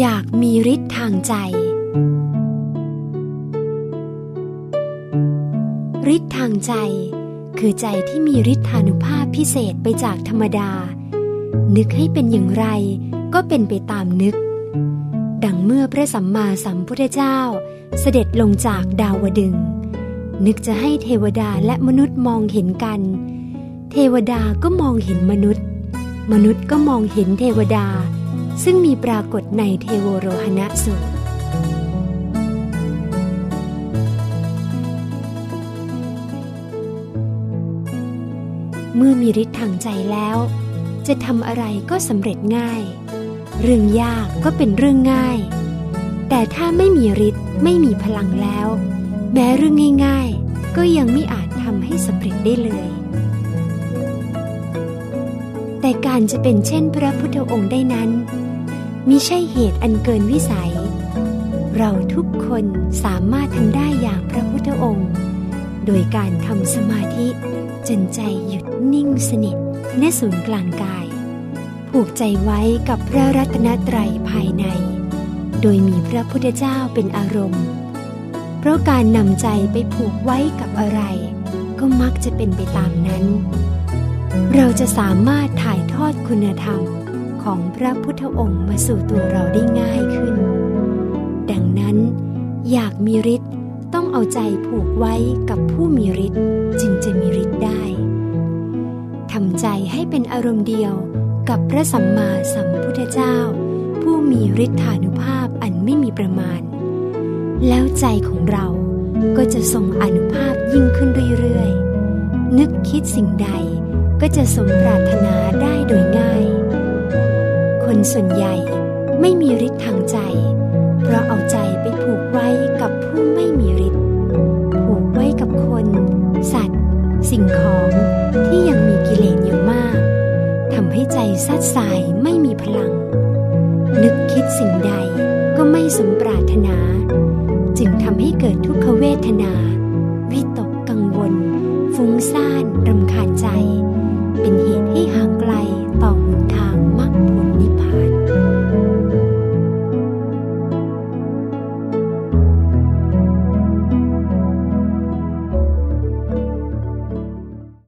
อยากมีฤทธิ์ทางใจ ฤทธิ์ทางใจ คือใจที่มีฤทธานุภาพพิเศษไปจากธรรมดา นึกให้เป็นอย่างไรก็เป็นไปตามนึก ดังเมื่อพระสัมมาสัมพุทธเจ้า เสด็จลงจากดาวดึง นึกจะให้เทวดาและมนุษย์มองเห็นกัน เทวดาก็มองเห็นมนุษย์ มนุษย์ก็มองเห็นเทวดา ซึ่งมีปรากฏในเทโวโรหณะสูตร เมื่อมีฤทธิ์ทางใจแล้ว จะทำอะไรก็สำเร็จง่าย เรื่องยากก็เป็นเรื่องง่าย แต่ถ้าไม่มีฤทธิ์ไม่มีพลังแล้ว แม้เรื่องง่าย ๆ ก็ยังไม่อาจทำให้สำเร็จได้เลย แต่การจะเป็นเช่นพระพุทธองค์ได้นั้นมิใช่เหตุอันเกินวิสัย เราทุกคนสามารถทำได้อย่างพระพุทธองค์ โดยการทำสมาธิจนใจหยุดนิ่งสนิทณศูนย์กลางกาย ผูกใจไว้กับพระรัตนตรัยภายใน โดยมีพระพุทธเจ้าเป็นอารมณ์ เพราะการนำใจไปผูกไว้กับอะไร ก็มักจะเป็นไปตามนั้น เราจะสามารถถ่ายทอดคุณธรรมของพระพุทธองค์มาสู่ตัวเราได้ง่ายขึ้น ดังนั้น อยากมีฤทธิ์ต้องเอาใจผูกไว้กับผู้มีฤทธิ์จึงจะมีฤทธิ์ได้ทำใจให้เป็นอารมณ์เดียวกับพระสัมมาสัมพุทธเจ้า ผู้มีฤทธานุภาพอันไม่มีประมาณ แล้วใจของเราก็จะทรงอนุภาพยิ่งขึ้นเรื่อยๆ นึกคิดสิ่งใด ก็จะสมปรารถนาได้โดยง่าย คนส่วนใหญ่ไม่มีฤทธิ์ทางใจ เพราะเอาใจไปผูกไว้กับผู้ไม่มีฤทธิ์ผูกไว้กับคน สัตว์ สิ่งของที่ยังมีกิเลสอยู่มากทำให้ใจซัดสายไม่มีพลัง นึกคิดสิ่งใดก็ไม่สมปรารถนา จึงทำให้เกิดทุกขเวทนา วิตกกังวล ฟุ้งซ่านรำคาญใจ เป็นเหตุให้ห่าง